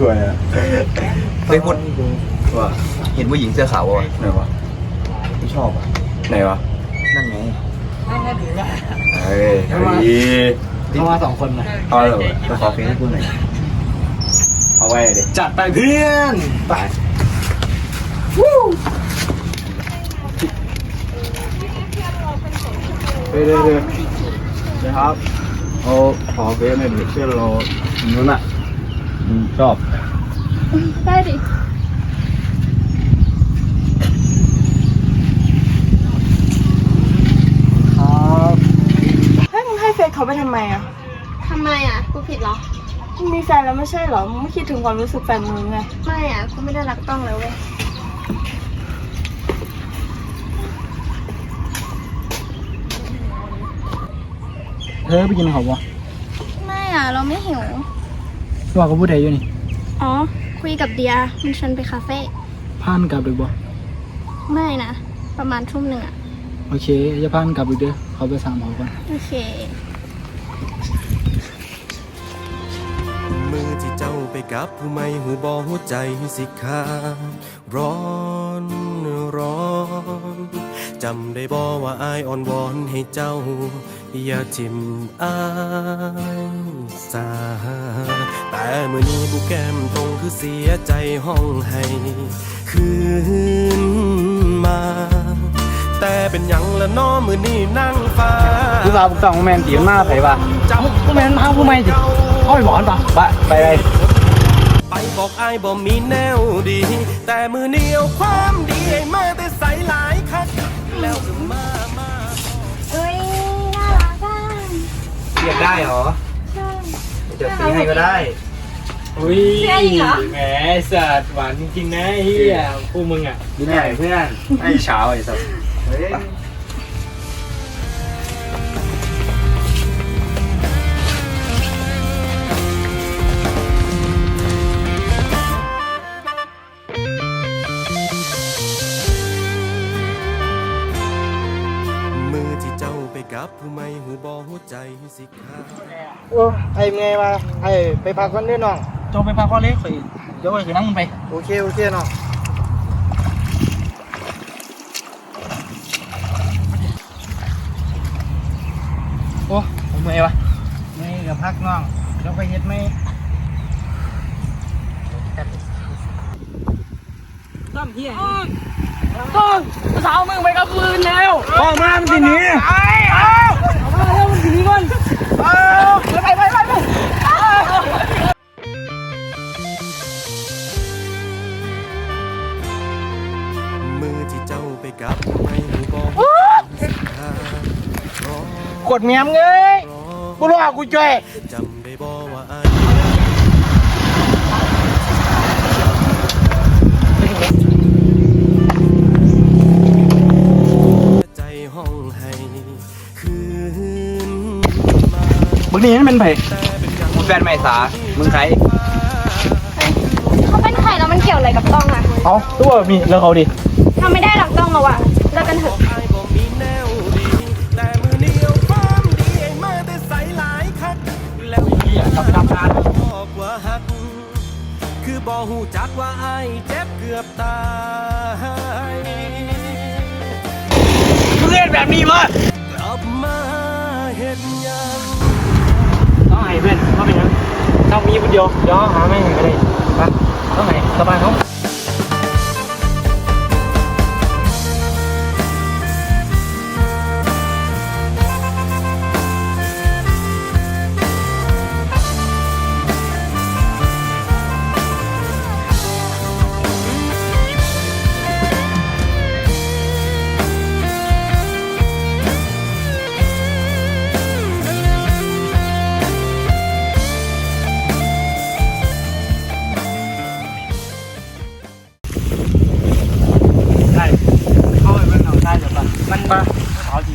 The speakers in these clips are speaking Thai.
ตัวเนี่ยเฮ้ยพูดว่าเห็นผู้หญิงเสื้อขาววะไหนวะไม่ชอบอะไหนวะนั่นไงเฮ้ยเฮ้ยเข้ามาสองคนนะเอาเลยไปขอเพลงให้พูดหน่อยเอาไว้เลยจัดไปเพื่อนไปเฮ้ยเดี๋ยวเดี๋ยวเดี๋ยวครับเอาขอเฟซหน่อยดิเพื่อนเรานู้นอะอืม ชอบ ได้ดิ ครับเฮ้ยมึงให้เฟซเขาไปทำไมอะ ทำไมอะ กูผิดเหรอ มึงมีแฟนแล้วไม่ใช่เหรอ มึงไม่คิดถึงความรู้สึกแฟนมึงไง ไม่อะ กูไม่ได้รักต้องเลยเว้ย เธอไปกินข้าววะไม่อะ เราไม่หิว ว่ากับผู้ใดอยู่นี่อ๋อ คุยกับเดียมันชวนไปคาเฟ่พานกลับหรือบ่ไม่นะ ประมาณทุ่มหนึ่งอะโอเคอย่าพานกลับอีกเด้อเขาไปสั่งเขาก่อนโอเค มือที่เจ้าไปกับผู้ไม่หูบอหัวใจสิขาดร้อนร้อนจำได้บอว่าอายอ่อนวอนให้เจ้า อย่าทิมอายสาแต่มือนี้บุแก้มตรงคือเสียใจห้องให้คืนมา แต่เป็นหยังละน้อมือนี้นั่งฟ้าผู้สาวผู้ต้องแมนตีมาไผว่าจำผู้แมนมาผู้ไม่สิเอาไปบอกกันปะไปไปไปไปบอกอายบ่มีแนวดี แต่มือเหนียวความดีไอ้มาแต่ใสหลายคักแล้วก็มามา เรียกได้เหรอใช่เดี๋ยวซื้อให้ก็ได้ อุ้ยเชื่ออีกเหรอ แหมสัตว์หวานจริงๆนะเฮียพวกมึงอะนี่ไหนเพื่อนไอ้เช้าไอ้สัสเฮ้ย โอ้ไอ้เมย์มาไอ้ไปพักก่อนเด้อน้อง จงไปพักก่อนเลยข่อยเดี๋ยวข่อยคือนั่งมึงไป โอเค โอเคน้อง โอ้ผมเมื่อยวะไม่กับพักน้องเดี๋ยวไปเฮ็ดไหมต้อมเฮียต้อมสาวมึงไปกับปืนแล้วออกมามันสิหนีไอ้เอาออกมาแล้วมันสิหนีก่อนเอา ไปไปไปไปมือที่เจ้าไปกับไม่หูบอหัวใจสิขาดร้อนกดเมียมงเงยกูรู้ว่ากูช่วย บึกนี่มันเป็นไผมึงแฟนใหม่สามึงใครเขาเป็นใครแล้วมันเกี่ยวอะไรกับต้องอะเอาตัวมีแล้วเขาดิทำไม่ได้รักต้องแล้วอะเลิกกันเถอะอายบ่มีแนวดีแต่มือเหนียวความดีไอ้มาแต่ใสหลายคักแล้วเหี้ยทำทำงานบอกว่าหักคือบ่หูจักว่าไอ้ายเจ็บเกือบตายมึงเล่นแบบนี้วะกลับมาเห็นยังต้องให้ เพื่อนเขาเป็นยังต้ามีคนเดียวเดี๋ยวหาไม่เห็นก็ได้ไปต้องไหนสบายเขา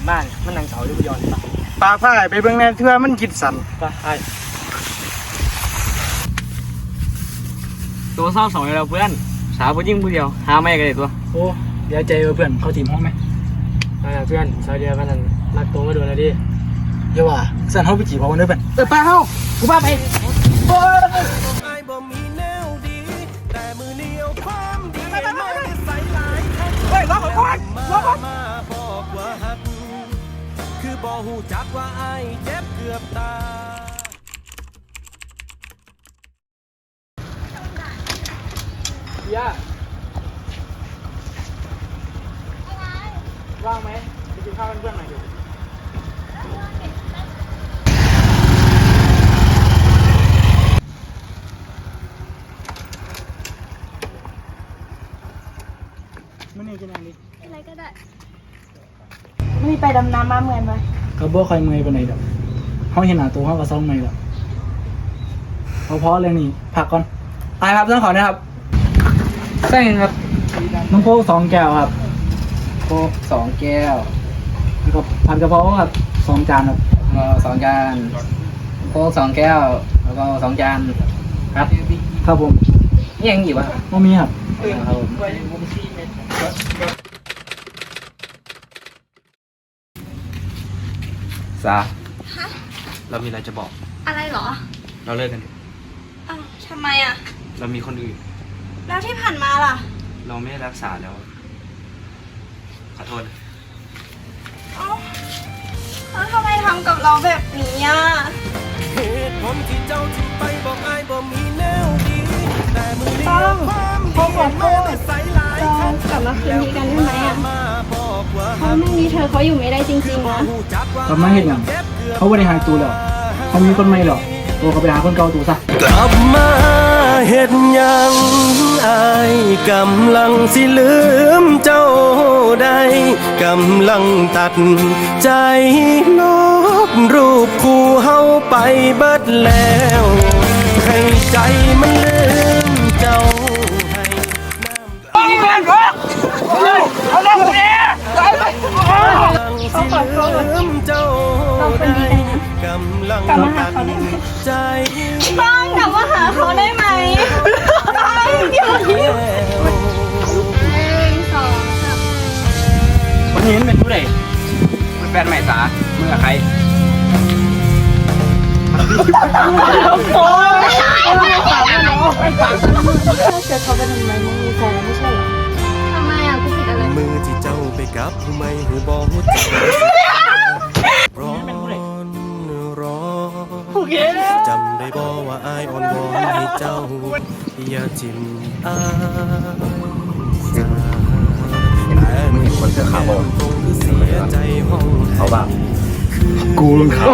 บ้านมันนางเสาอยู่บนยอนปะปลาผ้าไปเบิ่งแน่เชื่อมันกิดสันปะไอ้ตัวเศร้าสองแล้วเพื่อนสาวผู้หญิงผู้เดียว หาไม่กันเลยตัวโอ้เดี๋ยวใจเพื่อนเขาทีมห้องไหมเเพื่อนสาวเดียวมันนั่นรักตัวมาโดนแล้วดิเดี๋ยวว่าสั่นเขาไปจีบเขาเด้อเพื่อนเออป้าเขากูป้าไป ย่าว่างไหมไปกินข้าวเป็นเพื่อนหน่อยดิมื่อนี้กินอะไรดีอะไรก็ได้มีไปดำน้ำมาเหมือนไหมก็บ่ค่อยเมื่อยปานใดดอกเขาเห็นหน้าตัวเขาก็ซ่องเมื่อยดอกเอาเพราะเรื่องนี้พักก่อนตายครับต้องขอนะครับ แป้งครับน้องโค้กสองแก้วครับ โค้กสองแก้วแล้วก็ผัดกะเพราครับสองจานครับแล้วก็สองจานโค้กสองแก้ว แล้วก็สองจานครับครับผมนี่ยังอยู่วะบ่มีครับ ครับผมสาเรามีอะไรจะบอก อะไรเหรอ เราเลิกกันเถอะอ้าวทำไมอะ เรามีคนอื่น แล้วที่ผ่านมาล่ะ เราไม่ได้รักษาแล้ว ขอโทษนะเอ้าแล้วทำไมทำกับเราแบบนี้อะ เหตุผลที่เจ้าที่ไปบอกอายบ่มีแนวดี แต่มือนี้ต้องความเขาขอโทษใสหลายเรากลับมาคืนดีกันได้ไหมอะมาบอกว่าเพราะไม่มีเธอเขาอยู่ไม่ได้จริงๆนะหูจักว่า กลับมาเห็นอย่างเขาบริหารตัวแล้วเขามีคนใหม่หรอตัวเขาไปหาคนเก่าตัวซะ กลับมา เฮ็ดยังอายกำลังสิลืมเจ้าได้กำลังตัดใจลบรูปคู่เฮาไปเบิดแล้ว ให้ใจมัน ผู้ใดเป็นแฟนใหม่สาเมื่อใครถ้าเจอเขาไปทำไมมึงมีแฟนแล้วไม่ใช่เหรอทำไมอะกูผิดอะไรมือที่เจ้าไปกับผู้ไม่หูบอหัวใจร้อนร้อนจำได้บอกว่าอายอ่อนวอนให้เจ้า อย่าจิ้มอายสาแต่มึงเห็นคนเสื้อขาวบอก เสียใจห้องเขาบ้างกูมึงเขา